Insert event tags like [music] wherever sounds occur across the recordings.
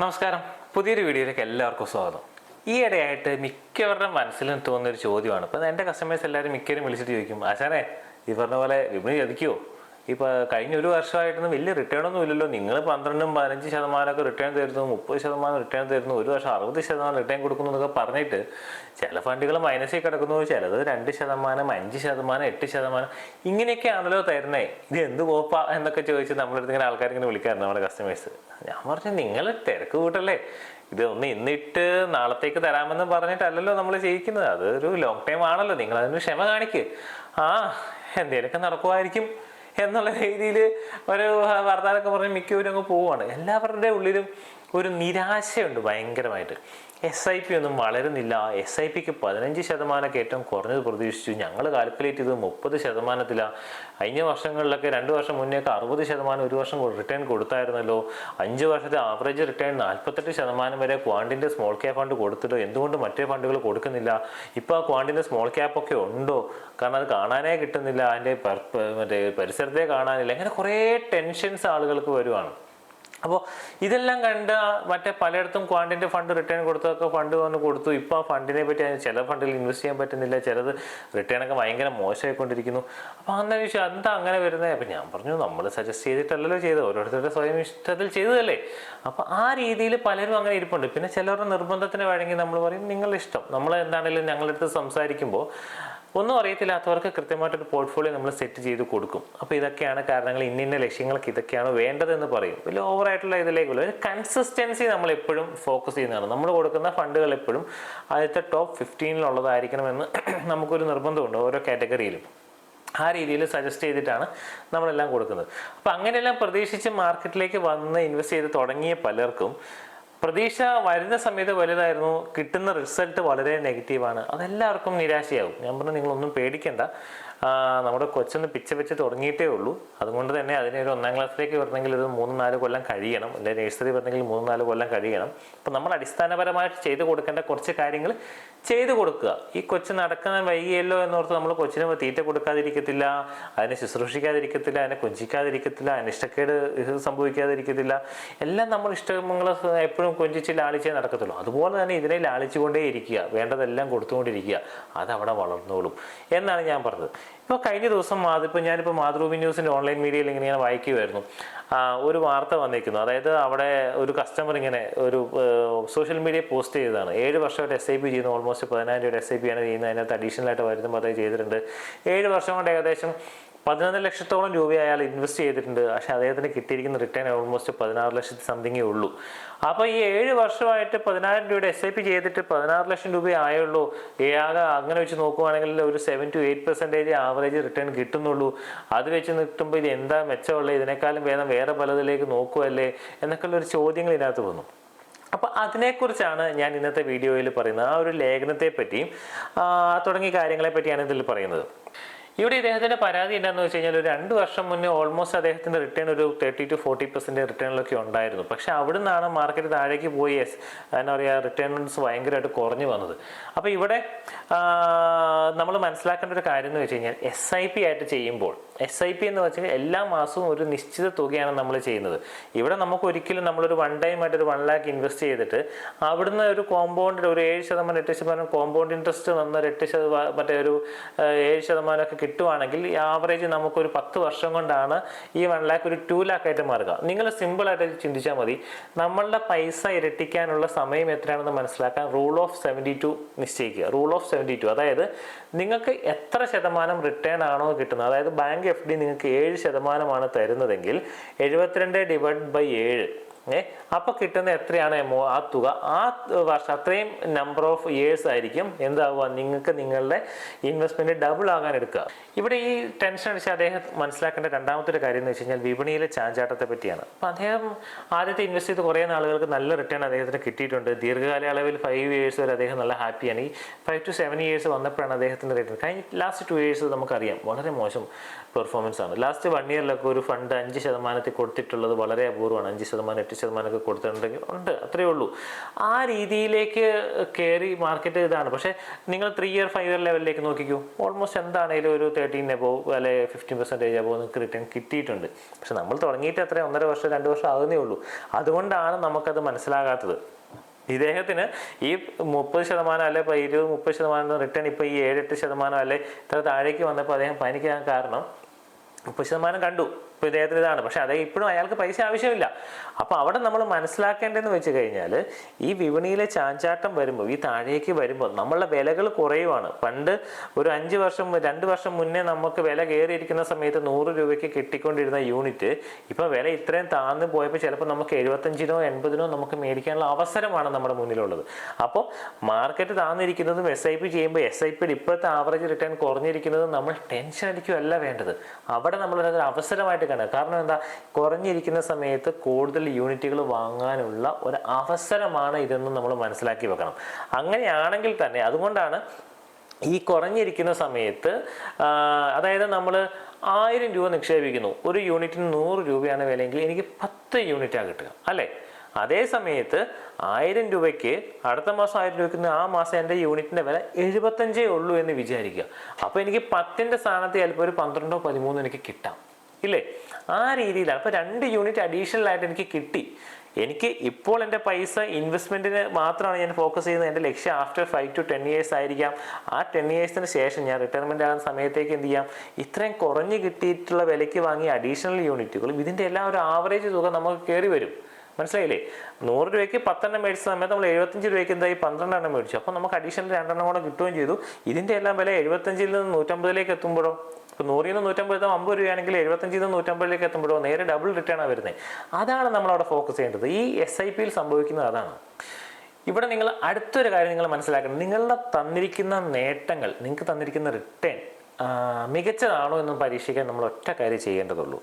നമസ്കാരം. പുതിയൊരു വീഡിയോയിലേക്ക് എല്ലാവർക്കും സ്വാഗതം. ഈ ഇടയായിട്ട് മിക്കവരുടെ മനസ്സിലും തോന്നുന്ന ഒരു ചോദ്യമാണ്. ഇപ്പം എന്റെ കസ്റ്റമേഴ്സ് എല്ലാവരും മിക്കവരും വിളിച്ചിട്ട് ചോദിക്കും ആശാനെ ഈ പറഞ്ഞ പോലെ വിപണി ചതിക്കുമോ ഇപ്പോൾ കഴിഞ്ഞ ഒരു വർഷമായിട്ടൊന്നും വലിയ റിട്ടേൺ ഒന്നും ഇല്ലല്ലോ. നിങ്ങൾ പന്ത്രണ്ടും പതിനഞ്ച് ശതമാനമൊക്കെ റിട്ടേൺ തരുന്നു മുപ്പത് ശതമാനം റിട്ടേൺ തരുന്നു ഒരു വർഷം അറുപത് ശതമാനം റിട്ടേൺ കൊടുക്കുന്നു എന്നൊക്കെ പറഞ്ഞിട്ട് ചില ഫണ്ടുകൾ മൈനസിൽ കിടക്കുന്നു. ചിലത് രണ്ട് ശതമാനം അഞ്ച് ശതമാനം എട്ട് ശതമാനം. ഇങ്ങനെയൊക്കെയാണല്ലോ തരുന്നേ. ഇത് എന്ത് കോപ്പ എന്നൊക്കെ ചോദിച്ച് നമ്മളടുത്ത് ഇങ്ങനെ ആൾക്കാർ ഇങ്ങനെ വിളിക്കാറുണ്ട് നമ്മുടെ കസ്റ്റമേഴ്സ് ഞാൻ പറഞ്ഞു നിങ്ങൾ തിരക്ക് കൂട്ടല്ലേ? ഇത് ഒന്ന് ഇന്നിട്ട് നാളത്തേക്ക് തരാമെന്ന് പറഞ്ഞിട്ടല്ലല്ലോ നമ്മൾ ചെയ്യിക്കുന്നത്. അതൊരു ലോങ് ടൈം ആണല്ലോ. നിങ്ങൾ അതിന് ക്ഷമ കാണിക്ക്. ആ എന്തേലൊക്കെ നടക്കുമായിരിക്കും എന്നുള്ള രീതിയിൽ ഒരു വർത്താനൊക്കെ പറഞ്ഞ് മിക്കവരും അങ്ങ് പോവുകയാണ് എല്ലാവരുടെ ഉള്ളിലും ഒരു നിരാശയുണ്ട് ഭയങ്കരമായിട്ട്. എസ് ഐ പി ഒന്നും വളരുന്നില്ല. എസ് ഐ പിക്ക് പതിനഞ്ച് ശതമാനമൊക്കെ ഏറ്റവും കുറഞ്ഞത് പ്രതീക്ഷിച്ചു. ഞങ്ങൾ കാൽക്കുലേറ്റ് ചെയ്തത് മുപ്പത് ശതമാനത്തിലാണ് കഴിഞ്ഞ വർഷങ്ങളിലൊക്കെ രണ്ട് വർഷം മുന്നേക്ക് അറുപത് ശതമാനം ഒരു വർഷം റിട്ടേൺ കൊടുത്തായിരുന്നല്ലോ. അഞ്ച് വർഷത്തെ ആവറേജ് റിട്ടേൺ നാൽപ്പത്തെട്ട് ശതമാനം വരെ ക്വാണ്ടിന്റെ സ്മോൾ ക്യാപ് ഫണ്ട് കൊടുത്തിട്ടോ? എന്തുകൊണ്ട് മറ്റേ ഫണ്ടുകൾ കൊടുക്കുന്നില്ല? ഇപ്പോൾ ആ ക്വാണ്ടിന്റെ സ്മോൾ ക്യാപ്പ് ഒക്കെ ഉണ്ടോ? കാരണം അത് കാണാനേ കിട്ടുന്നില്ല. അതിന്റെ മറ്റേ പരിസരത്തെ കാണാനില്ല. അങ്ങനെ കുറേ ടെൻഷൻസ് ആളുകൾക്ക് വരുവാണ്. അപ്പോൾ ഇതെല്ലാം കണ്ട് മറ്റേ പലയിടത്തും ക്വാണ്ടിന്റെ ഫണ്ട് റിട്ടേൺ കൊടുത്തതൊക്കെ ഫണ്ട് വന്ന് കൊടുത്തു. ഇപ്പോൾ ആ ഫണ്ടിനെ പറ്റി ചില ഫണ്ടിൽ ഇൻവെസ്റ്റ് ചെയ്യാൻ പറ്റുന്നില്ല. ചിലത് റിട്ടേൺ ഒക്കെ ഭയങ്കര മോശമായിക്കൊണ്ടിരിക്കുന്നു. അപ്പോൾ അന്ന് ചോദിച്ചു എന്താ അങ്ങനെ വരുന്നത് അപ്പോൾ ഞാൻ പറഞ്ഞു നമ്മൾ സജസ്റ്റ് ചെയ്തിട്ടല്ലല്ലോ ചെയ്തത്. ഓരോരുത്തരുടെ സ്വയം ഇഷ്ടത്തിൽ ചെയ്തതല്ലേ? അപ്പോൾ ആ രീതിയിൽ പലരും അങ്ങനെ ഇരിപ്പുണ്ട്. പിന്നെ ചിലരുടെ നിർബന്ധത്തിന് വഴങ്ങി നമ്മൾ പറയും നിങ്ങളുടെ ഇഷ്ടം. നമ്മൾ എന്താണെങ്കിലും ഞങ്ങളടുത്ത് സംസാരിക്കുമ്പോൾ ഒന്നും അറിയത്തില്ലാത്തവർക്ക് കൃത്യമായിട്ടൊരു പോർട്ട്ഫോളിയോ നമ്മൾ സെറ്റ് ചെയ്ത് കൊടുക്കും. അപ്പോൾ ഇതൊക്കെയാണ് കാരണങ്ങൾ ഇന്ന ഇന്ന ലക്ഷ്യങ്ങൾക്ക് ഇതൊക്കെയാണ് വേണ്ടതെന്ന് പറയും. വലിയ ഓവറായിട്ടുള്ള ഇതിലേക്കുള്ള ഒരു കൺസിസ്റ്റൻസി നമ്മൾ എപ്പോഴും ഫോക്കസ് ചെയ്യുന്നതാണ്. നമ്മൾ കൊടുക്കുന്ന ഫണ്ടുകൾ എപ്പോഴും ആദ്യത്തെ ടോപ്പ് ഫിഫ്റ്റീനിലുള്ളതായിരിക്കണമെന്ന് [clears throat] നമുക്കൊരു നിർബന്ധമുണ്ട് ഓരോ കാറ്റഗറിയിലും ആ രീതിയിൽ സജസ്റ്റ് ചെയ്തിട്ടാണ് നമ്മളെല്ലാം കൊടുക്കുന്നത്. അപ്പോൾ അങ്ങനെയെല്ലാം പ്രതീക്ഷിച്ച് മാർക്കറ്റിലേക്ക് വന്ന് ഇൻവെസ്റ്റ് ചെയ്ത് തുടങ്ങിയ പലർക്കും പ്രതീക്ഷ വരുന്ന സമയത്ത് വലുതായിരുന്നു കിട്ടുന്ന റിസൾട്ട് വളരെ നെഗറ്റീവാണ് അതെല്ലാവർക്കും നിരാശയാകും. ഞാൻ പറഞ്ഞു നിങ്ങളൊന്നും പേടിക്കണ്ട. നമ്മുടെ കൊച്ചൊന്ന് പിച്ച വെച്ച് തുടങ്ങിയിട്ടേ ഉള്ളൂ. അതുകൊണ്ട് തന്നെ അതിനെ ഒരു ഒന്നാം ക്ലാസ്സിലേക്ക് വരണമെങ്കിൽ ഒരു മൂന്ന് നാല് കൊല്ലം കഴിയണം. അല്ലെങ്കിൽ നഴ്സറി വരണമെങ്കിൽ മൂന്ന് നാല് കൊല്ലം കഴിയണം. അപ്പം നമ്മൾ അടിസ്ഥാനപരമായിട്ട് ചെയ്തു കൊടുക്കേണ്ട കുറച്ച് കാര്യങ്ങൾ ചെയ്തു കൊടുക്കുക. ഈ കൊച്ച് നടക്കാൻ വൈകിയല്ലോ എന്നോർത്ത് നമ്മൾ കൊച്ചിന് തീറ്റ കൊടുക്കാതിരിക്കത്തില്ല അതിനെ ശുശ്രൂഷിക്കാതിരിക്കത്തില്ല അതിനെ കൊഞ്ചിക്കാതിരിക്കത്തില്ല അതിന് ഇഷ്ടക്കേട് സംഭവിക്കാതിരിക്കത്തില്ല. എല്ലാം നമ്മൾ ഇഷ്ടങ്ങൾ എപ്പോഴും കൊഞ്ചിച്ച് ലാളിച്ചേ നടക്കത്തുള്ളൂ. അതുപോലെ തന്നെ ഇതിനെ ലാളിച്ചുകൊണ്ടേ ഇരിക്കുക വേണ്ടതെല്ലാം കൊടുത്തുകൊണ്ടിരിക്കുക. അതവിടെ വളർന്നോളും എന്നാണ് ഞാൻ പറഞ്ഞത്. ഇപ്പോൾ കഴിഞ്ഞ ദിവസം മാതൃ ഇപ്പോൾ ഞാനിപ്പോൾ മാതൃഭൂമി ന്യൂസിന്റെ ഓൺലൈൻ മീഡിയയിൽ ഇങ്ങനെ ഞാൻ വായിക്കുമായിരുന്നു ഒരു വാർത്ത വന്നിരിക്കുന്നു. അതായത് അവിടെ ഒരു കസ്റ്റമർ ഇങ്ങനെ ഒരു സോഷ്യൽ മീഡിയ പോസ്റ്റ് ചെയ്തതാണ്. ഏഴ് വർഷമായിട്ട് എസ് ഐ പി ചെയ്യുന്നു. ഓൾമോസ്റ്റ് പതിനായിരം രൂപയുടെ എസ് ഐ പി ആണ് ചെയ്യുന്നത്. അതിനകത്ത് അഡീഷണൽ ആയിട്ട് അത് ചെയ്തിട്ടുണ്ട്. ഏഴ് വർഷം കൊണ്ട് ഏകദേശം പതിനൊന്ന് ലക്ഷത്തോളം രൂപ അയാൾ ഇൻവെസ്റ്റ് ചെയ്തിട്ടുണ്ട്. പക്ഷേ അദ്ദേഹത്തിന് കിട്ടിയിരിക്കുന്ന റിട്ടേൺ ഓൾമോസ്റ്റ് പതിനാറ് ലക്ഷത്തി സംതിങ്ങേ ഉള്ളൂ. അപ്പോൾ ഈ ഏഴ് വർഷമായിട്ട് പതിനായിരം രൂപയുടെ എസ് ഐ പി ചെയ്തിട്ട് പതിനാറ് ലക്ഷം രൂപ ആയുള്ളൂ. ഏ ആകെ അങ്ങനെ വെച്ച് നോക്കുവാണെങ്കിൽ ഒരു seven to eight percentage average return കിട്ടുന്നുള്ളൂ. അത് വെച്ച് നിൽക്കുമ്പോൾ ഇത് എന്താ മെച്ചമുള്ളത്? ഇതിനേക്കാളും വേദം വേറെ പലതിലേക്ക് നോക്കുമല്ലേ എന്നൊക്കെയുള്ള ഒരു ചോദ്യങ്ങൾ ഇതിനകത്ത് വന്നു. അപ്പോൾ അതിനെക്കുറിച്ചാണ് ഞാൻ ഇന്നത്തെ വീഡിയോയിൽ പറയുന്നത്. ആ ഒരു ലേഖനത്തെ പറ്റിയും തുടങ്ങിയ കാര്യങ്ങളെ പറ്റിയാണ് ഇതിൽ പറയുന്നത്. ഇവിടെ ഇദ്ദേഹത്തിന്റെ പരാതി എന്താണെന്ന് വെച്ച് കഴിഞ്ഞാൽ ഒരു രണ്ട് വർഷം മുന്നേ ഓൾമോസ്റ്റ് അദ്ദേഹത്തിന്റെ റിട്ടേൺ ഒരു തേർട്ടി ടു ഫോർട്ടി പെർസെന്റ് റിട്ടേണിലൊക്കെ ഉണ്ടായിരുന്നു. പക്ഷെ അവിടെ നിന്നാണ് മാർക്കറ്റ് താഴേക്ക് പോയി എസ് എന്താ പറയുക റിട്ടേൺസ് ഭയങ്കരമായിട്ട് കുറഞ്ഞു വന്നത്. അപ്പോൾ ഇവിടെ നമ്മൾ മനസ്സിലാക്കേണ്ട ഒരു കാര്യം എന്ന് വെച്ച് കഴിഞ്ഞാൽ എസ് ഐ പി ആയിട്ട് ചെയ്യുമ്പോൾ എസ് ഐ പി എന്ന് വെച്ചാൽ എല്ലാ മാസവും ഒരു നിശ്ചിത തുകയാണ് നമ്മൾ ചെയ്യുന്നത്. ഇവിടെ നമുക്ക് ഒരിക്കലും നമ്മളൊരു വൺ ടൈം ആയിട്ട് ഒരു വൺ ലാക്ക് ഇൻവെസ്റ്റ് ചെയ്തിട്ട് അവിടുന്ന് ഒരു കോമ്പൗണ്ടിൽ ഒരു ഏഴ് ശതമാനം എട്ട് ശതമാനം കോമ്പൗണ്ട് ഇൻട്രസ്റ്റ് വന്ന ഒരു എട്ട് ശതമാനം മറ്റേ ഒരു ഏഴ് ശതമാനമൊക്കെ കിട്ടുവാണെങ്കിൽ ഈ ആവറേജ് നമുക്കൊരു പത്ത് വർഷം കൊണ്ടാണ് ഈ വൺ ലാക്ക് ഒരു ടു ലാക്ക് ആയിട്ട് മാറുക. നിങ്ങൾ സിമ്പിളായിട്ട് ചിന്തിച്ചാൽ മതി. നമ്മളുടെ പൈസ ഇരട്ടിക്കാനുള്ള സമയം എത്രയാണെന്ന് മനസ്സിലാക്കാൻ റൂൾ ഓഫ് സെവന്റി ടു നിശ്ചയിക്കുക. റൂൾ ഓഫ് സെവന്റി ടു അതായത് നിങ്ങൾക്ക് എത്ര ശതമാനം റിട്ടേൺ ആണോ കിട്ടുന്നത്. അതായത് ബാങ്ക് എഫ് ഡി നിങ്ങൾക്ക് ഏഴ് ശതമാനമാണ് തരുന്നതെങ്കിൽ എഴുപത്തിരണ്ട് ഡിവൈഡ് ബൈ ഏഴ് ഏ? അപ്പോൾ കിട്ടുന്ന എത്രയാണ് ആ തുക? ആ വർഷം അത്രയും നമ്പർ ഓഫ് ഇയേഴ്സ് ആയിരിക്കും എന്താവുക? നിങ്ങൾക്ക് നിങ്ങളുടെ ഇൻവെസ്റ്റ്മെന്റ് ഡബിൾ ആകാൻ എടുക്കുക. ഇവിടെ ഈ ടെൻഷൻ അടിച്ച് അദ്ദേഹം മനസ്സിലാക്കേണ്ട രണ്ടാമത്തെ ഒരു കാര്യം എന്ന് വെച്ച് കഴിഞ്ഞാൽ വിപണിയിലെ ചാഞ്ചാട്ടത്തെ പറ്റിയാണ്. അപ്പം അദ്ദേഹം ആദ്യത്തെ ഇൻവെസ്റ്റ് ചെയ്ത് കുറേ നാളുകൾക്ക് നല്ല റിട്ടേൺ അദ്ദേഹത്തിന് കിട്ടിയിട്ടുണ്ട്. ദീർഘകാല അളവിൽ ഫൈവ് ഇയേഴ്സ് വരെ അദ്ദേഹം നല്ല ഹാപ്പിയാണ് ഈ ഫൈവ് ടു സെവൻ ഇയേഴ്സ് വന്നപ്പോഴാണ് അദ്ദേഹത്തിന്റെ റിട്ടേൺ കഴിഞ്ഞ ലാസ്റ്റ് ടു ഇയേഴ്സ് നമുക്കറിയാം. വളരെ മോശം. പെർഫോമൻസ് ആണ്. ലാസ്റ്റ് വൺ ഇയറിലൊക്കെ ഒരു ഫണ്ട് അഞ്ച് ശതമാനത്തിൽ കൊടുത്തിട്ടുള്ളത് വളരെ അപൂർവമാണ്. അഞ്ച് ശതമാനം എട്ട് ശതമാനമൊക്കെ കൊടുത്തിട്ടുണ്ടെങ്കിൽ ഉണ്ട് അത്രയേ ഉള്ളൂ. ആ രീതിയിലേക്ക് കയറി മാർക്കറ്റ് ഇതാണ്. പക്ഷേ നിങ്ങൾ ത്രീ ഇയർ ഫൈവ് ഇയർ ലെവലിലേക്ക് നോക്കിക്കൂ. ഓൾമോസ്റ്റ് എന്താണേലും ഒരു തേർട്ടീൻ എബോ അല്ലെ ഫിഫ്റ്റീൻ പെർസെന്റേജ് എബോ നിങ്ങൾക്ക് റിട്ടേൺ കിട്ടിയിട്ടുണ്ട്. പക്ഷെ നമ്മൾ തുടങ്ങിയിട്ട് അത്ര ഒന്നര വർഷം രണ്ട് വർഷം ആകുന്നേ ഉള്ളൂ. അതുകൊണ്ടാണ് നമുക്കത് മനസ്സിലാകാത്തത്. ഇദ്ദേഹത്തിന് ഈ മുപ്പത് ശതമാനം അല്ലെ ഇപ്പോൾ ഇരുപത് മുപ്പത് ശതമാനം റിട്ടേൺ ഇപ്പോൾ ഈ ഏഴെട്ട് ശതമാനം അല്ലെ ഇത്ര താഴേക്ക് വന്നപ്പോൾ അദ്ദേഹം പനിക്കാൻ കാരണം മുപ്പത് ശതമാനം കണ്ടു. ഇപ്പോൾ ഇദ്ദേഹത്തിന് ഇതാണ്. പക്ഷെ അതേ ഇപ്പോഴും അയാൾക്ക് പൈസ ആവശ്യമില്ല. അപ്പോൾ അവിടെ നമ്മൾ മനസ്സിലാക്കേണ്ടതെന്ന് വെച്ച് കഴിഞ്ഞാൽ ഈ വിപണിയിലെ ചാഞ്ചാട്ടം വരുമ്പോൾ ഈ താഴേക്ക് വരുമ്പോൾ നമ്മളുടെ വിലകൾ കുറയുവാണ്. പണ്ട് ഒരു അഞ്ച് വർഷം രണ്ട് വർഷം മുന്നേ നമുക്ക് വില കയറിയിരിക്കുന്ന സമയത്ത് നൂറ് രൂപയ്ക്ക് കിട്ടിക്കൊണ്ടിരുന്ന യൂണിറ്റ് ഇപ്പോൾ വില ഇത്രയും താഴ്ന്നു പോയപ്പോൾ ചിലപ്പോൾ നമുക്ക് എഴുപത്തഞ്ചിനോ എൺപതിനോ നമുക്ക് മേടിക്കാനുള്ള അവസരമാണ് നമ്മുടെ മുന്നിലുള്ളത്. അപ്പോൾ മാർക്കറ്റ് താഴ്ന്നിരിക്കുന്നതും എസ് ഐ പി ചെയ്യുമ്പോൾ എസ് ഐ പിയുടെ ഇപ്പോഴത്തെ ആവറേജ് റിട്ടേൺ കുറഞ്ഞിരിക്കുന്നതും നമ്മൾ ടെൻഷൻ അടിക്കുകയല്ല വേണ്ടത്. അവിടെ നമ്മളൊരു അവസരമായിട്ട് കാണുക കാരണം എന്താ? കുറഞ്ഞിരിക്കുന്ന സമയത്ത് കൂടുതൽ യൂണിറ്റുകൾ വാങ്ങാനുള്ള ഒരു അവസരമാണ് ഇതെന്ന് നമ്മൾ മനസ്സിലാക്കി വെക്കണം. അങ്ങനെയാണെങ്കിൽ തന്നെ അതുകൊണ്ടാണ് ഈ കുറഞ്ഞിരിക്കുന്ന സമയത്ത് അതായത് നമ്മൾ ആയിരം രൂപ നിക്ഷേപിക്കുന്നു. ഒരു യൂണിറ്റിന് നൂറ് രൂപയാണ് വിലയെങ്കിൽ എനിക്ക് പത്ത് യൂണിറ്റാണ് കിട്ടുക. അല്ലേ? അതേ സമയത്ത് ആയിരം രൂപയ്ക്ക് അടുത്ത മാസം ആയിരം രൂപയ്ക്ക് ആ മാസം എന്റെ യൂണിറ്റിന്റെ വില എഴുപത്തഞ്ചേ ഉള്ളൂ എന്ന് വിചാരിക്കുക. അപ്പോൾ എനിക്ക് പത്തിന്റെ സ്ഥാനത്ത് ചിലപ്പോൾ ഒരു പന്ത്രണ്ടോ പതിമൂന്നോ എനിക്ക് കിട്ടാം. ഇല്ലേ? ആ രീതിയിലാണ്. അപ്പോൾ രണ്ട് യൂണിറ്റ് അഡീഷണൽ ആയിട്ട് എനിക്ക് കിട്ടി. എനിക്ക് ഇപ്പോൾ എന്റെ പൈസ ഇൻവെസ്റ്റ്മെന്റിന് മാത്രമാണ് ഞാൻ ഫോക്കസ് ചെയ്യുന്നത്. എന്റെ ലക്ഷ്യം after five to ten years ആയിരിക്കാം. ആ ടെൻ ഇയേഴ്സിന് ശേഷം ഞാൻ റിട്ടയർമെന്റ് ആകുന്ന സമയത്തേക്ക് എന്ത് ചെയ്യാം? ഇത്രയും കുറഞ്ഞ് കിട്ടിയിട്ടുള്ള വിലയ്ക്ക് വാങ്ങിയ അഡീഷണൽ യൂണിറ്റുകളും ഇതിന്റെ എല്ലാം ഒരു ആവറേജ് തുക നമുക്ക് കയറി വരും. മനസ്സിലായില്ലേ? നൂറ് രൂപയ്ക്ക് പത്തെണ്ണം മേടിച്ച സമയത്ത് നമ്മൾ എഴുപത്തഞ്ച് രൂപയ്ക്ക് എന്തായി? പന്ത്രണ്ടെണ്ണം മേടിച്ചു. അപ്പോൾ നമുക്ക് അഡീഷണൽ രണ്ടെണ്ണം കൂടെ കിട്ടുകയും ചെയ്തു. ഇതിന്റെ എല്ലാം വില എഴുപത്തഞ്ചിൽ നിന്ന് നൂറ്റമ്പതിലേക്ക് എത്തുമ്പോഴോ? ഇപ്പോൾ നൂറിൽ നിന്ന് നൂറ്റമ്പത് അമ്പത് രൂപയാണെങ്കിൽ എഴുപത്തഞ്ചിൽ നിന്ന് നൂറ്റമ്പതിലേക്ക് എത്തുമ്പോഴോ നേരെ ഡബിൾ റിട്ടേൺ ആണ് വരുന്നത് അതാണ് നമ്മൾ അവിടെ ഫോക്കസ് ചെയ്യേണ്ടത്. ഈ എസ് ഐ പിയിൽ സംഭവിക്കുന്നത് അതാണ്. ഇവിടെ നിങ്ങൾ അടുത്തൊരു കാര്യം നിങ്ങൾ മനസ്സിലാക്കണം. നിങ്ങളുടെ തന്നിരിക്കുന്ന നേട്ടങ്ങൾ നിങ്ങൾക്ക് തന്നിരിക്കുന്ന റിട്ടേൺ മികച്ചതാണോ എന്ന് പരീക്ഷിക്കാൻ നമ്മൾ ഒറ്റ കാര്യം ചെയ്യേണ്ടതുള്ളൂ.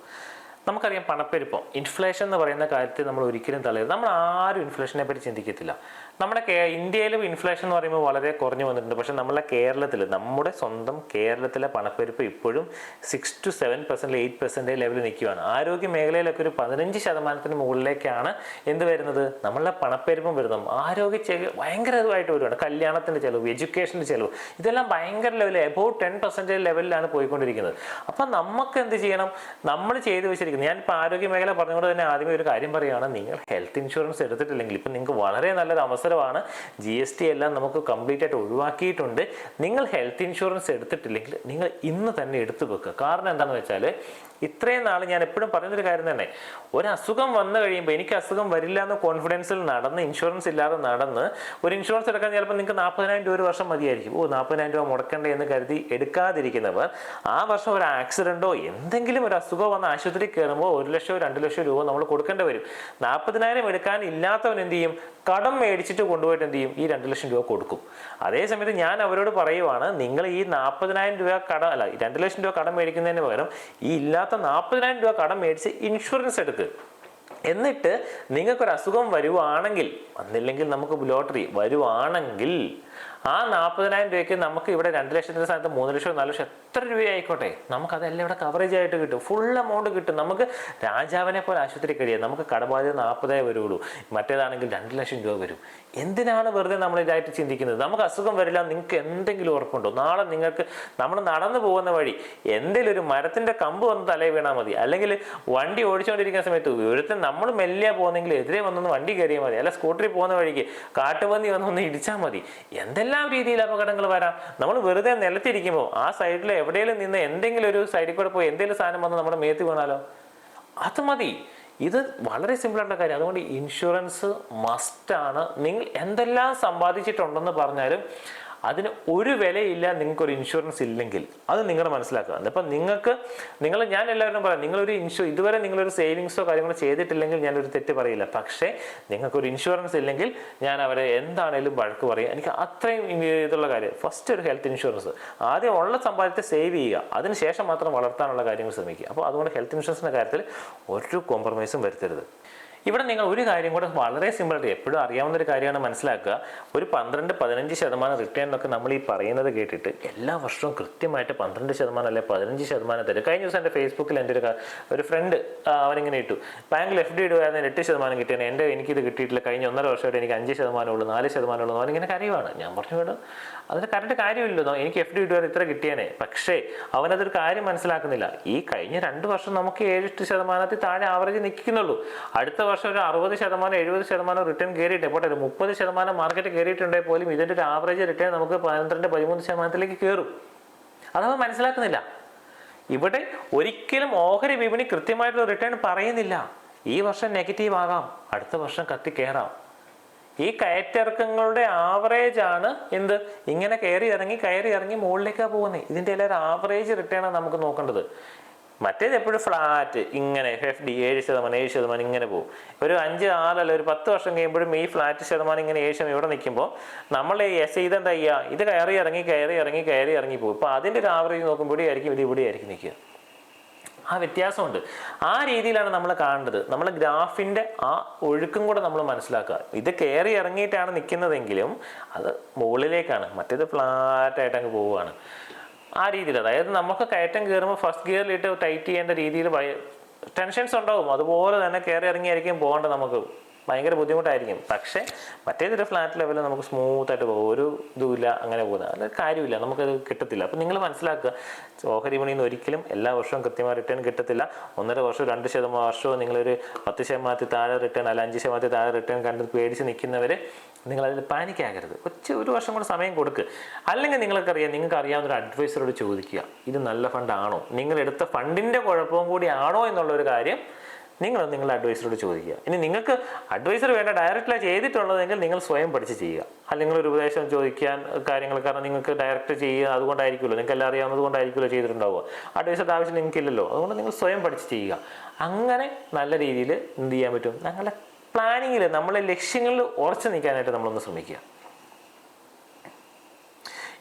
നമുക്കറിയാം പണപ്പെരുപ്പം ഇൻഫ്ലേഷൻ എന്ന് പറയുന്ന കാര്യത്തിൽ നമ്മൾ ഒരിക്കലും തള്ളരുത് നമ്മൾ ആരും ഇൻഫ്ലേഷനെ പറ്റി ചിന്തിക്കത്തില്ല. നമ്മുടെ ഇന്ത്യയിലും ഇൻഫ്ലേഷൻ എന്ന് പറയുമ്പോൾ വളരെ കുറഞ്ഞു വന്നിട്ടുണ്ട്. പക്ഷെ നമ്മളെ കേരളത്തിൽ നമ്മുടെ സ്വന്തം കേരളത്തിലെ പണപ്പെരുപ്പ് ഇപ്പോഴും six to seven percent eight percent ലെവലിൽ നിൽക്കുകയാണ്. ആരോഗ്യ മേഖലയിലൊക്കെ ഒരു പതിനഞ്ച് ശതമാനത്തിന് മുകളിലേക്കാണ് എന്ത് വരുന്നത്? നമ്മളെ പണപ്പെരുപ്പം വരുന്നത്. ആരോഗ്യ ചെലവ് ഭയങ്കര ഇതുമായിട്ട് വരുവാണ്. കല്യാണത്തിന്റെ ചിലവ് എഡ്യൂക്കേഷന്റെ ചിലവ് ഇതെല്ലാം ഭയങ്കര ലെവൽ എബോ ടെൻ പെർസെന്റേജ് ലെവലിലാണ് പോയിക്കൊണ്ടിരിക്കുന്നത്. അപ്പം നമുക്ക് എന്ത് ചെയ്യണം? നമ്മൾ ചെയ്തു വെച്ചിരിക്കുന്നത് ഞാനിപ്പോൾ ആരോഗ്യ മേഖല പറഞ്ഞുകൊണ്ട് തന്നെ ആദ്യമേ ഒരു കാര്യം പറയുകയാണ് നിങ്ങൾ ഹെൽത്ത് ഇൻഷുറൻസ് എടുത്തിട്ടില്ലെങ്കിൽ ഇപ്പം നിങ്ങൾക്ക് വളരെ നല്ലൊരു അവസരമാണ്. ജി എസ് ടി എല്ലാം നമുക്ക് കംപ്ലീറ്റ് ആയിട്ട് ഒഴിവാക്കിയിട്ടുണ്ട്. നിങ്ങൾ ഹെൽത്ത് ഇൻഷുറൻസ് എടുത്തിട്ടില്ലെങ്കിൽ നിങ്ങൾ ഇന്ന് തന്നെ എടുത്തു വെക്കുക കാരണം എന്താണെന്ന് വെച്ചാൽ ഇത്രയും നാൾ ഞാൻ എപ്പോഴും പറയുന്നൊരു കാര്യം തന്നെ. ഒരു അസുഖം വന്നു കഴിയുമ്പോൾ എനിക്ക് അസുഖം വരില്ല എന്ന കോൺഫിഡൻസിൽ നടന്ന് ഇൻഷുറൻസ് ഇല്ലാതെ നടന്ന് ഒരു ഇൻഷുറൻസ് എടുക്കാൻ ചിലപ്പോൾ നിങ്ങൾക്ക് നാൽപ്പതിനായിരം രൂപ ഒരു വർഷം മതിയായിരിക്കും. ഓ നാൽപ്പതിനായിരം രൂപ മുടക്കണ്ടേ എന്ന് കരുതി എടുക്കാതിരിക്കുന്നവർ ആ വർഷം ഒരു ആക്സിഡന്റോ എന്തെങ്കിലും ഒരു അസുഖം വന്ന് ആശുപത്രി കയറുമ്പോൾ ഒരു ലക്ഷം രണ്ട് ലക്ഷം രൂപ നമ്മൾ കൊടുക്കേണ്ടി വരും. നാൽപ്പതിനായിരം എടുക്കാൻ ഇല്ലാത്തവൻ എന്ത് ചെയ്യും? കടം മേടിച്ചിട്ട് കൊണ്ടുപോയിട്ട് എന്ത് ചെയ്യും? ഈ രണ്ട് ലക്ഷം രൂപ കൊടുക്കും. അതേസമയത്ത് ഞാൻ അവരോട് പറയുവാണ് നിങ്ങൾ ഈ നാൽപ്പതിനായിരം രൂപ കടം അല്ല രണ്ട് ലക്ഷം രൂപ കടം മേടിക്കുന്നതിന് പകരം ഈ ഇല്ലാത്ത നാൽപ്പതിനായിരം രൂപ കടം മേടിച്ച് ഇൻഷുറൻസ് എടുക്ക്. എന്നിട്ട് നിങ്ങൾക്കൊരു അസുഖം വരുവാണെങ്കിൽ വന്നില്ലെങ്കിൽ നമുക്ക് ലോട്ടറി വരുവാണെങ്കിൽ ആ നാൽപ്പതിനായിരം രൂപയ്ക്ക് നമുക്ക് ഇവിടെ രണ്ട് ലക്ഷത്തിന്റെ സ്ഥാനത്ത് മൂന്ന് ലക്ഷം നാല് ലക്ഷം എത്ര രൂപയായിക്കോട്ടെ? നമുക്ക് അതെല്ലാം ഇവിടെ കവറേജ് ആയിട്ട് കിട്ടും. ഫുൾ എമൗണ്ട് കിട്ടും. നമുക്ക് രാജാവിനെ പോലെ ആശുപത്രി കഴിയാം. നമുക്ക് കടബാധ്യത നാൽപ്പതേ വരുള്ളൂ മറ്റേതാണെങ്കിൽ രണ്ട് ലക്ഷം രൂപ വരും. എന്തിനാണ് വെറുതെ നമ്മൾ ഇതായിട്ട് ചിന്തിക്കുന്നത്? നമുക്ക് അസുഖം വരില്ല. നിങ്ങൾക്ക് എന്തെങ്കിലും ഉറപ്പുണ്ടോ? നാളെ നിങ്ങൾക്ക് നമ്മൾ നടന്നു പോകുന്ന വഴി എന്തെങ്കിലും ഒരു മരത്തിന്റെ കമ്പ് വന്ന് തലയിൽ വീണാൽ മതി. അല്ലെങ്കിൽ വണ്ടി ഓടിച്ചുകൊണ്ടിരിക്കുന്ന സമയത്ത് ഒരുത്തൻ നമ്മൾ മെല്ലിയ പോകുന്നെങ്കിൽ എതിരെ വന്നൊന്ന് വണ്ടി കയറിയാൽ മതി. അല്ല സ്കൂട്ടറിൽ പോകുന്ന വഴിക്ക് കാട്ടുപന്നി വന്നൊന്ന് ഇടിച്ചാൽ മതി. എന്തെല്ലാം രീതിയിൽ അപകടങ്ങൾ വരാം? നമ്മൾ വെറുതെ നിലത്തിരിക്കുമ്പോൾ ആ സൈഡിൽ എവിടെയെങ്കിലും നിന്ന് എന്തെങ്കിലും ഒരു സൈഡിൽ കൂടെ പോയി എന്തെങ്കിലും സാധനം വന്ന് നമ്മുടെ മേത്ത് വീണാലോ? അത് മതി. ഇത് വളരെ സിമ്പിൾ സിമ്പിളായിട്ടുള്ള കാര്യം. അതുകൊണ്ട് ഇൻഷുറൻസ് മസ്റ്റാണ് നിങ്ങൾ എന്തെല്ലാം സമ്പാദിച്ചിട്ടുണ്ടെന്ന് പറഞ്ഞാലും അതിന് ഒരു വിലയില്ല നിങ്ങൾക്കൊരു ഇൻഷുറൻസ് ഇല്ലെങ്കിൽ. അത് നിങ്ങൾ മനസ്സിലാക്കുക അപ്പം നിങ്ങൾക്ക് നിങ്ങൾ ഞാൻ എല്ലാവരും പറയാം നിങ്ങളൊരു ഇൻഷു ഇതുവരെ നിങ്ങളൊരു സേവിങ്സോ കാര്യങ്ങളോ ചെയ്തിട്ടില്ലെങ്കിൽ ഞാനൊരു തെറ്റ് പറയില്ല. പക്ഷേ നിങ്ങൾക്കൊരു ഇൻഷുറൻസ് ഇല്ലെങ്കിൽ ഞാൻ അവരെ എന്താണേലും വഴക്ക് പറയും. എനിക്ക് അത്രയും ഇതുള്ള കാര്യം. ഫസ്റ്റ് ഒരു ഹെൽത്ത് ഇൻഷുറൻസ് ആദ്യം ഉള്ള സമ്പാദ്യത്തെ സേവ് ചെയ്യുക. അതിനുശേഷം മാത്രം വളർത്താനുള്ള കാര്യങ്ങൾ ശ്രമിക്കുക. അപ്പോൾ അതുകൊണ്ട് ഹെൽത്ത് ഇൻഷുറൻസിന്റെ കാര്യത്തിൽ ഒരു കോംപ്രമൈസും വരുത്തരുത്. ഇവിടെ നിങ്ങൾ ഒരു കാര്യം കൂടെ വളരെ സിമ്പിളായിട്ട് എപ്പോഴും അറിയാവുന്ന ഒരു കാര്യമാണ് മനസ്സിലാക്കുക. ഒരു പന്ത്രണ്ട് പതിനഞ്ച് ശതമാനം റിട്ടേൺ എന്നൊക്കെ നമ്മൾ ഈ പറയുന്നത് കേട്ടിട്ട് എല്ലാ വർഷവും കൃത്യമായിട്ട് പന്ത്രണ്ട് ശതമാനം അല്ലെ പതിനഞ്ച് ശതമാനം തരും. കഴിഞ്ഞ ദിവസം എന്റെ ഫേസ്ബുക്കിൽ എന്റെ ഒരു ഒരു ഫ്രണ്ട് അവനിങ്ങനെ ഇട്ടു. ബാങ്കിൽ എഫ് ഡി ഇടുവായിരുന്നു എട്ട് ശതമാനം കിട്ടിയാണ് എന്റെ എനിക്കിത് കിട്ടിയിട്ടില്ല. കഴിഞ്ഞ ഒന്നര വർഷമായിട്ട് എനിക്ക് അഞ്ച് ശതമാനം ഉള്ളൂ നാല് ശതമാനം ഉള്ളൂ അവനിങ്ങനെ കരയുവാണ്. ഞാൻ പറഞ്ഞു വേണം അതിന് കറണ്ട് കാര്യമില്ലല്ലോ. എനിക്ക് എഫ് ഡി ഇടുവാൻ ഇത്ര കിട്ടിയേനെ. പക്ഷേ അവനതൊരു കാര്യം മനസ്സിലാക്കുന്നില്ല. ഈ കഴിഞ്ഞ രണ്ട് വർഷം നമുക്ക് ഏഴ് ശതമാനത്തിൽ താഴെ ആവറേജ് നിൽക്കുന്നുള്ളൂ. അടുത്ത ഒരു അറുപത് ശതമാനം എഴുപത് ശതമാനം റിട്ടേൺ കയറിയിട്ട് പോട്ടെ ഒരു മുപ്പത് ശതമാനം മാർക്കറ്റ് കയറിയിട്ടുണ്ടെങ്കിൽ പോലും ഇതിന്റെ ഒരു ആവറേജ് റിട്ടേൺ നമുക്ക് പന്ത്രണ്ട് പതിമൂന്ന് ശതമാനത്തിലേക്ക് കയറും അതവൻ മനസ്സിലാക്കുന്നില്ല. ഇവിടെ ഒരിക്കലും ഓഹരി വിപണി കൃത്യമായിട്ടുള്ള റിട്ടേൺ പറയുന്നില്ല. ഈ വർഷം നെഗറ്റീവ് ആകാം. അടുത്ത വർഷം കത്തി കയറാം ഈ കയറ്റിറക്കങ്ങളുടെ ആവറേജ് ആണ് എന്ത്? ഇങ്ങനെ കയറി ഇറങ്ങി കയറി ഇറങ്ങി മുകളിലേക്കാണ് പോകുന്നത്. ഇതിന്റെ ഒരു ആവറേജ് റിട്ടേൺ ആണ് നമുക്ക് നോക്കേണ്ടത്. മറ്റേത് എപ്പോഴും ഫ്ലാറ്റ് ഇങ്ങനെ എഫ് ഡി ഏഴ് ശതമാനം ഏഴ് ശതമാനം ഇങ്ങനെ പോകും. ഒരു അഞ്ച് ആറല്ല ഒരു പത്ത് വർഷം കഴിയുമ്പോഴും ഈ ഫ്ലാറ്റ് ശതമാനം ഇങ്ങനെ ഏഴ് ശതമാനം ഇവിടെ നിൽക്കുമ്പോൾ നമ്മൾ എസ് ഇതെന്താ ചെയ്യുക? ഇത് കയറി ഇറങ്ങി കയറി ഇറങ്ങി കയറി ഇറങ്ങി പോകും. ഇപ്പോൾ അതിന്റെ ഒരു ആവറേജ് നോക്കുമ്പോൾ ആയിരിക്കും ഇത് ഇവിടെ ആയിരിക്കും നിൽക്കുക. ആ വ്യത്യാസമുണ്ട്. ആ രീതിയിലാണ് നമ്മൾ കാണേണ്ടത്. നമ്മൾ ഗ്രാഫിന്റെ ആ ഒഴുക്കും കൂടെ നമ്മൾ മനസ്സിലാക്കുക. ഇത് കയറി ഇറങ്ങിയിട്ടാണ് നിൽക്കുന്നതെങ്കിലും അത് മുകളിലേക്കാണ്. മറ്റേത് ഫ്ലാറ്റായിട്ട് അങ്ങ് പോവുകയാണ്. ആ രീതിയിൽ. അതായത് നമുക്ക് കയറ്റം കയറുമ്പോൾ ഫസ്റ്റ് ഗിയറിലിട്ട് ടൈറ്റ് ചെയ്യേണ്ട രീതിയിൽ ടെൻഷൻസ് ഉണ്ടാവും. അതുപോലെ തന്നെ കയറി ഇറങ്ങിയായിരിക്കും പോകേണ്ടത് നമുക്ക്. ഭയങ്കര ബുദ്ധിമുട്ടായിരിക്കും. പക്ഷേ മറ്റേതൊരു ഫ്ലാറ്റ് ലെവലിൽ നമുക്ക് സ്മൂത്ത് ആയിട്ട് പോകും. ഒരു ഇതുമില്ല അങ്ങനെ പോകുന്നത് അത് കാര്യമില്ല. നമുക്കത് കിട്ടത്തില്ല. അപ്പം നിങ്ങൾ മനസ്സിലാക്കുക ഓഹരി വിപണിയിൽ നിന്ന് ഒരിക്കലും എല്ലാ വർഷവും കൃത്യമായ റിട്ടേൺ കിട്ടത്തില്ല. ഒന്നര വർഷം രണ്ട് ശതമാനം വർഷവും നിങ്ങളൊരു പത്ത് ശതമാനത്തിൽ താഴെ റിട്ടേൺ അല്ല അഞ്ച് ശതമാനത്തിൽ താഴെ റിട്ടേൺ കണ്ട് പേടിച്ച് നിൽക്കുന്നവർ നിങ്ങളതിൽ പാനിക്കാകരുത് കൊച്ചു ഒരു വർഷം കൂടെ സമയം കൊടുക്കുക അല്ലെങ്കിൽ നിങ്ങൾക്കറിയാം നിങ്ങൾക്ക് അറിയാവുന്ന ഒരു അഡ്വൈസറോട് ചോദിക്കുക ഇത് നല്ല ഫണ്ടാണോ നിങ്ങൾ എടുത്ത ഫണ്ടിന്റെ കുഴപ്പവും കൂടി ആണോ? എന്നുള്ള ഒരു കാര്യം നിങ്ങൾ നിങ്ങളുടെ അഡ്വൈസറോട് ചോദിക്കുക. ഇനി നിങ്ങൾക്ക് അഡ്വൈസർ വേണ്ട ഡയറക്റ്റിലാണ് ചെയ്തിട്ടുള്ളതെങ്കിൽ നിങ്ങൾ സ്വയം പഠിച്ച് ചെയ്യുക. അല്ലെങ്കിൽ ഒരു ഉപദേശം ചോദിക്കാൻ കാര്യങ്ങൾ കാരണം നിങ്ങൾക്ക് ഡയറക്റ്റ് ചെയ്യുക അതുകൊണ്ടായിരിക്കുമല്ലോ. നിങ്ങൾക്ക് എല്ലാം അറിയാവുന്നത് കൊണ്ടായിരിക്കുമല്ലോ ചെയ്തിട്ടുണ്ടാവുക. അഡ്വൈസറുടെ ആവശ്യം നിങ്ങൾക്കില്ലല്ലോ. അതുകൊണ്ട് നിങ്ങൾ സ്വയം പഠിച്ച് ചെയ്യുക. അങ്ങനെ നല്ല രീതിയിൽ എന്ത് ചെയ്യാൻ പറ്റും? ഞങ്ങളുടെ പ്ലാനിങ്ങിൽ നമ്മളെ ലക്ഷ്യങ്ങളിൽ ഉറച്ചു നിൽക്കാനായിട്ട് നമ്മളൊന്ന് ശ്രമിക്കുക.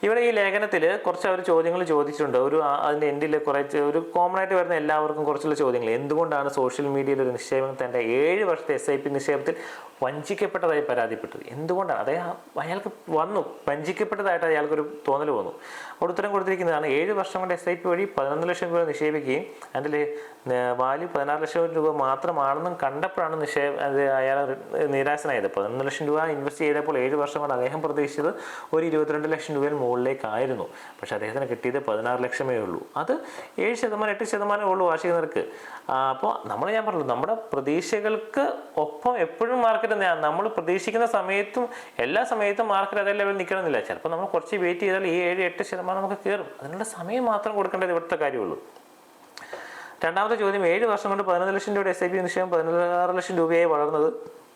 ഇവിടെ ഈ ലേഖനത്തിൽ കുറച്ച് അവർ ചോദ്യങ്ങൾ ചോദിച്ചിട്ടുണ്ട്. ഒരു അതിന്റെ എൻഡിൽ കുറച്ച് ഒരു കോമൺ ആയിട്ട് വരുന്ന എല്ലാവർക്കും കുറച്ചുള്ള ചോദ്യങ്ങൾ എന്തുകൊണ്ടാണ് സോഷ്യൽ മീഡിയയിൽ ഒരു നിക്ഷേപം തന്റെ ഏഴ് വർഷത്തെ എസ് ഐ പി നിക്ഷേപത്തിൽ വഞ്ചിക്കപ്പെട്ടതായി പരാതിപ്പെട്ടത്? എന്തുകൊണ്ടാണ്? അദ്ദേഹം അയാൾക്ക് വന്നു. വഞ്ചിക്കപ്പെട്ടതായിട്ട് അയാൾക്കൊരു തോന്നൽ വന്നു. അവിടെ ഉത്തരം കൊടുത്തിരിക്കുന്നതാണ് ഏഴ് വർഷം കൊണ്ട് എസ് ഐ പി വഴി പതിനൊന്ന് ലക്ഷം രൂപ നിക്ഷേപിക്കുകയും അതിൽ വാല്യൂ പതിനാറ് ലക്ഷം രൂപ മാത്രമാണെന്നും കണ്ടപ്പോഴാണ് നിക്ഷേപ അത് അയാൾ നിരാശനായത്. പതിനൊന്ന് ലക്ഷം രൂപ ഇൻവെസ്റ്റ് ചെയ്തപ്പോൾ ഏഴ് വർഷം കൊണ്ട് അദ്ദേഹം പ്രതീക്ഷിച്ചത് ഒരു ഇരുപത്തിരണ്ട് ലക്ഷം രൂപയിൽ മുകളിലേക്കായിരുന്നു. പക്ഷെ അദ്ദേഹത്തിന് കിട്ടിയത് പതിനാറ് ലക്ഷമേ ഉള്ളൂ. അത് ഏഴ് ശതമാനം എട്ട് ശതമാനമേ ഉള്ളൂ വാർഷിക നിരക്ക്. അപ്പോൾ നമ്മൾ ഞാൻ പറഞ്ഞു നമ്മുടെ പ്രതീക്ഷകൾക്ക് ഒപ്പം എപ്പോഴും മാർക്കറ്റ് നമ്മൾ പ്രതീക്ഷിക്കുന്ന സമയത്തും എല്ലാ സമയത്തും മാർക്കറ്റ് അതേ ലെവലിൽ നിൽക്കണമെന്നില്ല. ചിലപ്പോൾ നമ്മൾ കുറച്ച് വെയിറ്റ് ചെയ്താൽ ഈ ഏഴ് എട്ട് ശതമാനം നമുക്ക് കയറും. അതിനുള്ള സമയം മാത്രം കൊടുക്കേണ്ടത് ഇവിടുത്തെ കാര്യമുള്ളൂ. രണ്ടാമത്തെ ചോദ്യം ഏഴ് വർഷം കൊണ്ട് പതിനൊന്ന് ലക്ഷം രൂപയുടെ എസ് ഐ പി നിക്ഷേപം പതിനാറ് ലക്ഷം രൂപയായി വളർന്നത്.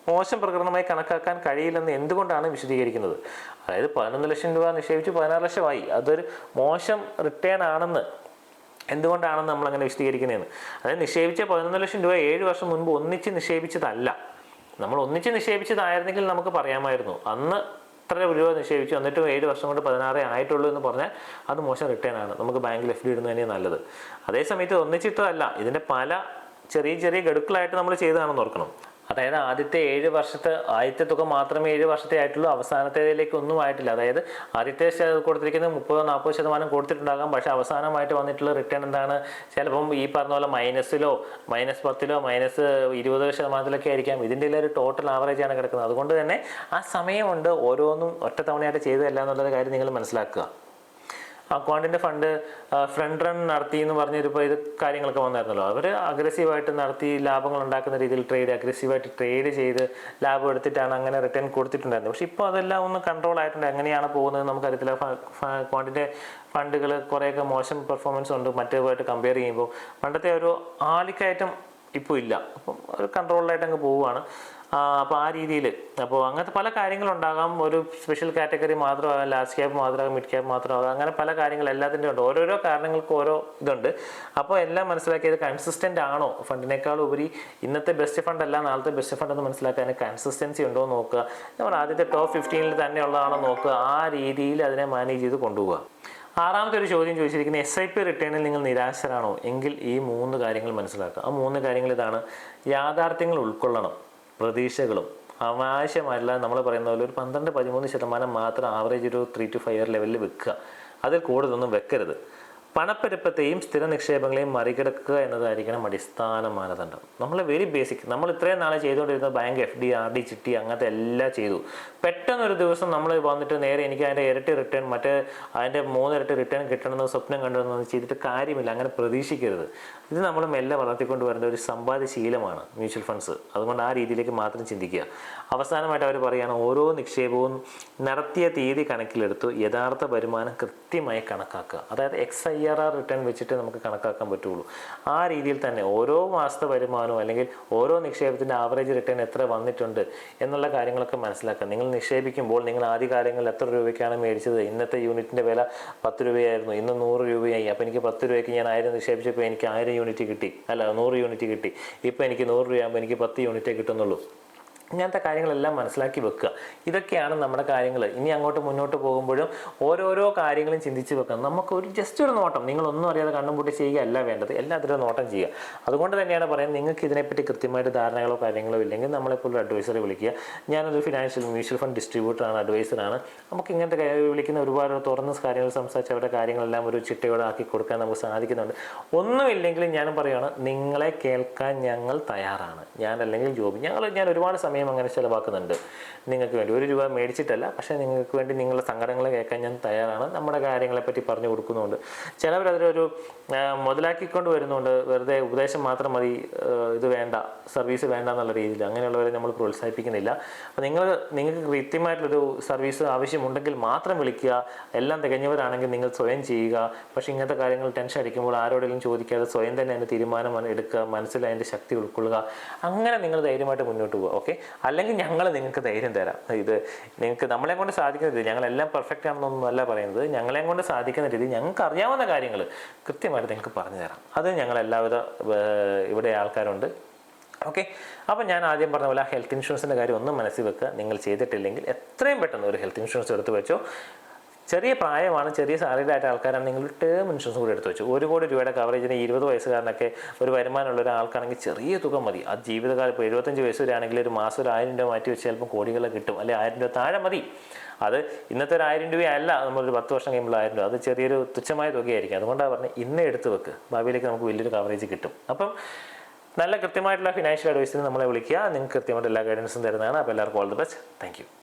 മോശം പ്രകടനമായി കണക്കാക്കാൻ കഴിയില്ലെന്ന് എന്തുകൊണ്ടാണ് വിശദീകരിക്കുന്നത്? അതായത് പതിനൊന്ന് ലക്ഷം രൂപ നിക്ഷേപിച്ച് പതിനാറ് ലക്ഷമായി. അതൊരു മോശം റിട്ടേൺ ആണെന്ന് എന്തുകൊണ്ടാണെന്ന് നമ്മൾ അങ്ങനെ വിശദീകരിക്കുന്നതെന്ന്. അതായത് നിക്ഷേപിച്ച പതിനൊന്ന് ലക്ഷം രൂപ ഏഴ് വർഷം മുൻപ് ഒന്നിച്ച് നിക്ഷേപിച്ചതല്ല. നമ്മൾ ഒന്നിച്ച് നിക്ഷേപിച്ചതായിരുന്നെങ്കിൽ നമുക്ക് പറയാമായിരുന്നു. അന്ന് ഇത്ര രൂപ നിക്ഷേപിച്ചു. എന്നിട്ടും ഏഴ് വർഷം കൊണ്ട് പതിനാറേ ആയിട്ടുള്ളൂ എന്ന് പറഞ്ഞാൽ അത് മോശം റിട്ടേൺ ആണ്. നമുക്ക് ബാങ്കിൽ എഫ് ഡി ഇടുന്നത് നല്ലത്. അതേസമയത്ത് ഒന്നിച്ചിട്ടതല്ല. ഇതിന്റെ പല ചെറിയ ചെറിയ ഗഡുക്കളായിട്ട് നമ്മൾ ചെയ്തതാണെന്ന് ഓർക്കണം. അതായത് ആദ്യത്തെ ഏഴ് വർഷത്തെ ആദ്യത്തെ തുക മാത്രമേ ഏഴ് വർഷത്തെ ആയിട്ടുള്ളൂ അവസാനത്തേതിലേക്ക് ഒന്നും ആയിട്ടില്ല. അതായത് ആദ്യത്തെ കൊടുത്തിരിക്കുന്നത് മുപ്പതോ നാൽപ്പത് ശതമാനം കൊടുത്തിട്ടുണ്ടാകാം പക്ഷേ അവസാനമായിട്ട് വന്നിട്ടുള്ള റിട്ടേൺ എന്താണ്? ചിലപ്പം ഈ പറഞ്ഞ പോലെ മൈനസിലോ മൈനസ് പത്തിലോ മൈനസ് ഇരുപത് ശതമാനത്തിലൊക്കെ ആയിരിക്കാം. ഇതിന്റെ ഒരു ടോട്ടൽ ആവറേജ് ആണ് കിടക്കുന്നത്. അതുകൊണ്ട് തന്നെ ആ സമയമുണ്ട് ഓരോന്നും ഒറ്റ തവണയായിട്ട് ചെയ്തതല്ല എന്നുള്ളത് കാര്യം നിങ്ങൾ മനസ്സിലാക്കുക. അക്കൗണ്ടിന്റെ ഫണ്ട് ഫ്രണ്ട് റൺ നടത്തി എന്ന് പറഞ്ഞിപ്പോൾ ഇത് കാര്യങ്ങളൊക്കെ വന്നായിരുന്നല്ലോ. അവർ അഗ്രസീവായിട്ട് നടത്തി ലാഭങ്ങൾ ഉണ്ടാക്കുന്ന രീതിയിൽ ട്രേഡ് അഗ്രസീവായിട്ട് ട്രേഡ് ചെയ്ത് ലാഭം എടുത്തിട്ടാണ് അങ്ങനെ റിട്ടേൺ കൊടുത്തിട്ടുണ്ടായിരുന്നത്. പക്ഷെ ഇപ്പോൾ അതെല്ലാം ഒന്ന് കൺട്രോൾ ആയിട്ടുണ്ട്. എങ്ങനെയാണ് പോകുന്നത് നമുക്കറിയത്തില്ല. അക്കൗണ്ടിന്റെ ഫണ്ടുകൾ കുറേയൊക്കെ മോശം പെർഫോമൻസ് ഉണ്ട്. മറ്റേതുമായിട്ട് കമ്പയർ ചെയ്യുമ്പോൾ പണ്ടത്തെ ഒരു ആലിക്കയറ്റം ഇപ്പോൾ ഇല്ല. അപ്പം ഒരു കൺട്രോളിലായിട്ട് അങ്ങ് പോവുകയാണ്. അപ്പോൾ ആ രീതിയിൽ അപ്പോൾ അങ്ങനത്തെ പല കാര്യങ്ങളുണ്ടാകാം. ഒരു സ്പെഷ്യൽ കാറ്റഗറി മാത്രമാകാം ലാസ്റ്റ് ക്യാപ്പ് മാത്രമാകാം മിഡ് ക്യാപ്പ് മാത്രമാകാം. അങ്ങനെ പല കാര്യങ്ങൾ എല്ലാത്തിന്റെ ഉണ്ട്. ഓരോരോ കാരണങ്ങൾക്ക് ഓരോ ഇതുണ്ട്. അപ്പോൾ എല്ലാം മനസ്സിലാക്കിയത് കൺസിസ്റ്റന്റ് ആണോ? ഫണ്ടിനേക്കാൾ ഉപരി ഇന്നത്തെ ബെസ്റ്റ് ഫണ്ട് അല്ല നാളത്തെ ബെസ്റ്റ് ഫണ്ട് എന്ന് മനസ്സിലാക്കാൻ കൺസിസ്റ്റൻസി ഉണ്ടോ എന്ന് നോക്കുക. നമ്മൾ ആദ്യത്തെ ടോപ്പ് ഫിഫ്റ്റീനിൽ തന്നെ ഉള്ളതാണോ നോക്കുക. ആ രീതിയിൽ അതിനെ മാനേജ് ചെയ്ത് കൊണ്ടുപോകുക ആറാമത്തെ ഒരു ചോദ്യം ചോദിച്ചിരിക്കുന്ന എസ് ഐ പി റിട്ടേണിൽ നിങ്ങൾ നിരാശരാണോ? എങ്കിൽ ഈ മൂന്ന് കാര്യങ്ങൾ മനസ്സിലാക്കുക ആ മൂന്ന് കാര്യങ്ങൾ ഇതാണ്. യാഥാർത്ഥ്യങ്ങൾ ഉൾക്കൊള്ളണം. പ്രതീക്ഷകളും ആവശ്യമല്ല നമ്മൾ പറയുന്ന പോലെ ഒരു പന്ത്രണ്ട് പതിമൂന്ന് ശതമാനം മാത്രം ആവറേജ് ഒരു ത്രീ ടു ഫൈവ് ഇയർ ലെവലിൽ വെക്കുക. അതിൽ കൂടുതലൊന്നും വെക്കരുത്. പണപ്പെരുപ്പത്തെയും സ്ഥിര നിക്ഷേപങ്ങളെയും മറികടക്കുക എന്നതായിരിക്കണം അടിസ്ഥാന മാനദണ്ഡം. നമ്മൾ വെരി ബേസിക് നമ്മൾ ഇത്രയും നാളെ ചെയ്തുകൊണ്ടിരുന്ന bank F D R D ചിട്ടി അങ്ങനത്തെ എല്ലാം ചെയ്തു. പെട്ടെന്ന് ഒരു ദിവസം നമ്മൾ വന്നിട്ട് നേരെ എനിക്ക് അതിന്റെ ഇരട്ടി റിട്ടേൺ മറ്റേ അതിന്റെ മൂന്നിരട്ടി റിട്ടേൺ കിട്ടണമെന്ന് സ്വപ്നം കണ്ടെന്ന് ചെയ്തിട്ട് കാര്യമില്ല. അങ്ങനെ പ്രതീക്ഷിക്കരുത്. ഇത് നമ്മൾ മെല്ലെ വളർത്തിക്കൊണ്ട് വരുന്ന ഒരു സമ്പാദ്യ ശീലമാണ് മ്യൂച്വൽ ഫണ്ട്സ് അതുകൊണ്ട് ആ രീതിയിലേക്ക് മാത്രം ചിന്തിക്കുക. അവസാനമായിട്ട് അവർ പറയുകയാണ് ഓരോ നിക്ഷേപവും നടത്തിയ തീയതി കണക്കിലെടുത്തു യഥാർത്ഥ വരുമാനം കൃത്യമായി കണക്കാക്കുക. അതായത് X I R R return വെച്ചിട്ട് നമുക്ക് കണക്കാക്കാൻ പറ്റുള്ളൂ. ആ രീതിയിൽ തന്നെ ഓരോ മാസത്തെ വരുമാനവും അല്ലെങ്കിൽ ഓരോ നിക്ഷേപത്തിന്റെ ആവറേജ് റിട്ടേൺ എത്ര വന്നിട്ടുണ്ട് എന്നുള്ള കാര്യങ്ങളൊക്കെ മനസ്സിലാക്കുക. നിങ്ങൾ നിക്ഷേപിക്കുമ്പോൾ നിങ്ങൾ ആദ്യ കാര്യങ്ങളിൽ എത്ര രൂപയ്ക്കാണ് മേടിച്ചത്? ഇന്നത്തെ യൂണിറ്റിന്റെ വില പത്ത് രൂപയായിരുന്നു. ഇന്ന് നൂറ് രൂപയായി. അപ്പോൾ എനിക്ക് പത്ത് രൂപയ്ക്ക് ഞാൻ ആയിരം നിക്ഷേപിച്ചപ്പോൾ എനിക്ക് ആയിരം യൂണിറ്റ് കിട്ടി. അല്ല നൂറ് യൂണിറ്റ് കിട്ടി. ഇപ്പോൾ എനിക്ക് നൂറ് രൂപയാകുമ്പോൾ എനിക്ക് പത്ത് യൂണിറ്റേ കിട്ടുന്നുള്ളൂ. ഇങ്ങനത്തെ കാര്യങ്ങളെല്ലാം മനസ്സിലാക്കി വെക്കുക. ഇതൊക്കെയാണ് നമ്മുടെ കാര്യങ്ങൾ ഇനി അങ്ങോട്ട് മുന്നോട്ട് പോകുമ്പോഴും ഓരോരോ കാര്യങ്ങളും ചിന്തിച്ച് വെക്കുക. നമുക്ക് ഒരു ജസ്റ്റ് ഒരു നോട്ടം. നിങ്ങളൊന്നും അറിയാതെ കണ്ണും പൂട്ടി ചെയ്യുകയല്ല വേണ്ടത്. എല്ലാത്തിലും നോട്ടം ചെയ്യുക. അതുകൊണ്ട് തന്നെയാണ് പറയുന്നത് നിങ്ങൾക്ക് ഇതിനെപ്പറ്റി കൃത്യമായിട്ട് ധാരണകളോ കാര്യങ്ങളോ ഇല്ലെങ്കിൽ നമ്മളെപ്പോൾ ഒരു അഡ്വൈസറെ വിളിക്കുക. ഞാനൊരു ഫിനാൻഷ്യൽ മ്യൂച്വൽ ഫണ്ട് ഡിസ്ട്രിബ്യൂട്ടറാണ് അഡ്വൈസറാണ് നമുക്ക് ഇങ്ങനത്തെ വിളിക്കുന്ന ഒരുപാട് തുറന്ന കാര്യങ്ങൾ സംസാരിച്ച് അവരുടെ കാര്യങ്ങളെല്ലാം ഒരു ചിട്ടയോടെ ആക്കി കൊടുക്കാൻ നമുക്ക് സാധിക്കുന്നുണ്ട്. ഒന്നുമില്ലെങ്കിലും ഞാൻ പറയുകയാണ് നിങ്ങളെ കേൾക്കാൻ ഞങ്ങൾ തയ്യാറാണ്. ഞാൻ അല്ലെങ്കിൽ ജോബി. ഞങ്ങൾ ഞാൻ ഒരുപാട് സമയം അങ്ങനെ ചിലവാക്കുന്നുണ്ട്. നിങ്ങൾക്ക് വേണ്ടി ഒരു രൂപ മേടിച്ചിട്ടല്ല പക്ഷേ നിങ്ങൾക്ക് വേണ്ടി നിങ്ങളുടെ സങ്കടങ്ങൾ കേൾക്കാൻ ഞാൻ തയ്യാറാണ്. നമ്മുടെ കാര്യങ്ങളെപ്പറ്റി പറഞ്ഞു കൊടുക്കുന്നുണ്ട്. ചിലവർ അതിലൊരു മുതലാക്കിക്കൊണ്ട് വരുന്നുണ്ട്. വെറുതെ ഉപദേശം മാത്രം മതി ഇത് വേണ്ട സർവീസ് വേണ്ട എന്നുള്ള രീതിയിൽ. അങ്ങനെയുള്ളവരെ നമ്മൾ പ്രോത്സാഹിപ്പിക്കുന്നില്ല. അപ്പോൾ നിങ്ങൾ നിങ്ങൾക്ക് കൃത്യമായിട്ടുള്ളൊരു സർവീസ് ആവശ്യമുണ്ടെങ്കിൽ മാത്രം വിളിക്കുക. എല്ലാം തികഞ്ഞവരാണെങ്കിൽ നിങ്ങൾ സ്വയം ചെയ്യുക. പക്ഷേ ഇങ്ങനത്തെ കാര്യങ്ങൾ ടെൻഷൻ അടിക്കുമ്പോൾ ആരോടെങ്കിലും ചോദിക്കാതെ സ്വയം തന്നെ അതിന്റെ തീരുമാനം എടുക്കുക. മനസ്സിൽ അതിന്റെ ശക്തി ഉൾക്കൊള്ളുക. അങ്ങനെ നിങ്ങൾ ധൈര്യമായിട്ട് മുന്നോട്ട് പോകുക ഓക്കെ? അല്ലെങ്കിൽ ഞങ്ങൾ നിങ്ങൾക്ക് ധൈര്യം തരാം. ഇത് നിങ്ങൾക്ക് നമ്മളെ കൊണ്ട് സാധിക്കുന്ന രീതി ഞങ്ങളെല്ലാം പെർഫെക്റ്റ് ആണെന്നൊന്നുമല്ല പറയുന്നത്. ഞങ്ങളെ കൊണ്ട് സാധിക്കുന്ന രീതി ഞങ്ങൾക്ക് അറിയാവുന്ന കാര്യങ്ങൾ കൃത്യമായിട്ട് നിങ്ങൾക്ക് പറഞ്ഞു തരാം. അത് ഞങ്ങൾ എല്ലാവിധ ഇവിടെ ആൾക്കാരുണ്ട്. ഓക്കെ അപ്പോൾ ഞാൻ ആദ്യം പറഞ്ഞ പോലെ ഹെൽത്ത് ഇൻഷുറൻസിന്റെ കാര്യം ഒന്നും മനസ്സിൽ വെക്കുക. നിങ്ങൾ ചെയ്തിട്ടില്ലെങ്കിൽ എത്രയും പെട്ടെന്ന് ഒരു ഹെൽത്ത് ഇൻഷുറൻസ് എടുത്ത് വെച്ചോ. ചെറിയ പ്രായമാണ് ചെറിയ സാലറി ആയിട്ട് ആൾക്കാരാണ്. നിങ്ങൾ ടേം ഇൻഷുറൻസ് കൂടി എടുത്ത് വെച്ചു. ഒരു കോടി രൂപയുടെ കവറേജിന് ഇരുപത് വയസ്സുകാരനൊക്കെ ഒരു വരുമാനമുള്ള ഒരാൾക്കാണെങ്കിൽ ചെറിയ തുക മതി. ആ ജീവിതകാലം ഇപ്പോൾ എഴുപത്തഞ്ച് വയസ്സ് വരെ ആണെങ്കിൽ ഒരു മാസം ഒരു ആയിരം രൂപ മാറ്റി വെച്ച് ചിലപ്പോൾ കോടികൾ കിട്ടും. അല്ലെ ആയിരം രൂപ താഴെ മതി. അത് ഇന്നത്തെ ഒരു ആയിരം രൂപയല്ല നമ്മളൊരു പത്ത് വർഷം കഴിയുമ്പോൾ ആയിരം രൂപ. അത് ചെറിയൊരു തുച്ഛമായ തുകയായിരിക്കും. അതുകൊണ്ടാണ് പറഞ്ഞത് ഇന്ന് എടുത്ത് വെക്ക്. ഭാവിയിലേക്ക് നമുക്ക് വലിയൊരു കവറേജ് കിട്ടും. അപ്പം നല്ല കൃത്യമായിട്ടുള്ള ഫിനാൻഷ്യൽ അഡ്വൈസിന് നമ്മളെ വിളിക്കുക. നിങ്ങൾക്ക് കൃത്യമായിട്ട് എല്ലാ ഗൈഡൻസും തരുന്നതാണ്. അപ്പോൾ എല്ലാവർക്കും ഓൾ ദി ബെസ്റ്റ് താങ്ക്